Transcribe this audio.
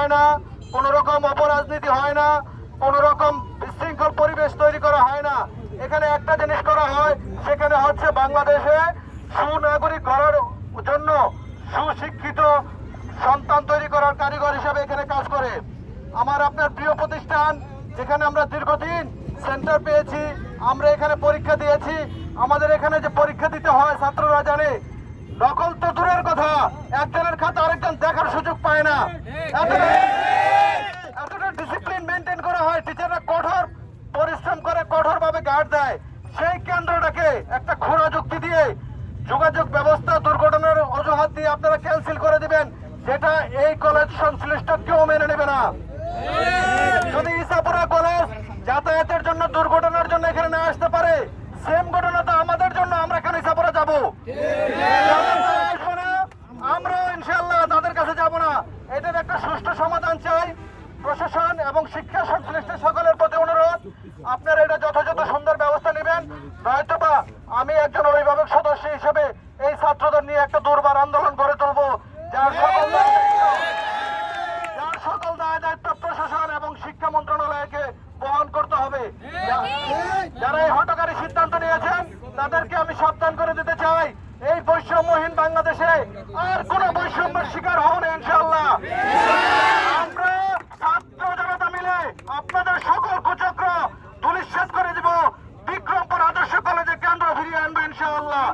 হয় না, কোন রকম অপরাজনীতি হয় না, কোন রকম বিশৃঙ্খল পরিবেশ তৈরি করা হয় না। এখানে একটা জিনিস করা হয়, সেখানে হচ্ছে বাংলাদেশে সুনাগরিক করার জন্য সুশিক্ষিত সন্তান তৈরি করার কারিগর হিসাবে এখানে কাজ করে। আমার আপনার প্রিয় প্রতিষ্ঠান, যেখানে আমরা দীর্ঘদিন সেন্টার পেয়েছি, আমরা এখানে পরীক্ষা দিয়েছি। আমাদের এখানে যে পরীক্ষা দিতে হয়, ছাত্ররা জানে আরেকজন দেখার সুযোগ পায় না। এতটা ডিসিপ্লিন মেনটেন করা হয় টিচাররা কঠোর পরিশ্রম করে কঠোর ভাবে গার্ড দেয়। সেই কেন্দ্রটাকে একটা যুক্তি দিয়ে যোগাযোগ ব্যবস্থা দুর্ঘটনার অজুহাত দিয়ে আপনারা ক্যান্সেল করে দিবেন। যেটা এই কলেজ সংশ্লিষ্ট কেউ মেনে নেবে না। যদি ইসাপুরা কলেজ যাতায়াতের জন্য দুর্ঘটনার জন্য এখানে না আসতে পারে সেম ঘটনা তো আমাদের জন্য আমরা কেন ইসাপুরা যাব যারা আসবে না, আমরাও ইনশাল্লাহ তাদের কাছে যাব না এটার একটা সুষ্ঠু সমাধান চাই। প্রশাসন এবং শিক্ষা সংশ্লিষ্ট সকলের প্রতি অনুরোধ। আপনারা এটা যথাযথ সুন্দর ব্যবস্থা নেবেন। নয়তোবা আমি একজন অভিভাবক সদস্য হিসেবে এই ছাত্রদের নিয়ে একটা দুর্বার আন্দোলন গড়ে তুলবো। যার সকল যার সকল দায় দায়িত্ব প্রশাসন এবং শিক্ষা মন্ত্রণালয়কে বহন করতে হবে। যারা এই হটকারী সিদ্ধান্ত নিয়েছেন, তাদেরকে আমি সাবধান করে দিতে চাই। বৈষম্যহীন বাংলাদেশে আর কোন বৈষম্যের শিকার হব না ইনশাল্লাহ আমরা ছাত্র জনতা মিলে আপনাদের সকল কুচক্র ধুলিশ্বাস করে দেব। বিক্রমপুর আদর্শ কলেজে কেন্দ্র ফিরিয়ে আনব, ইনশাআল্লাহ।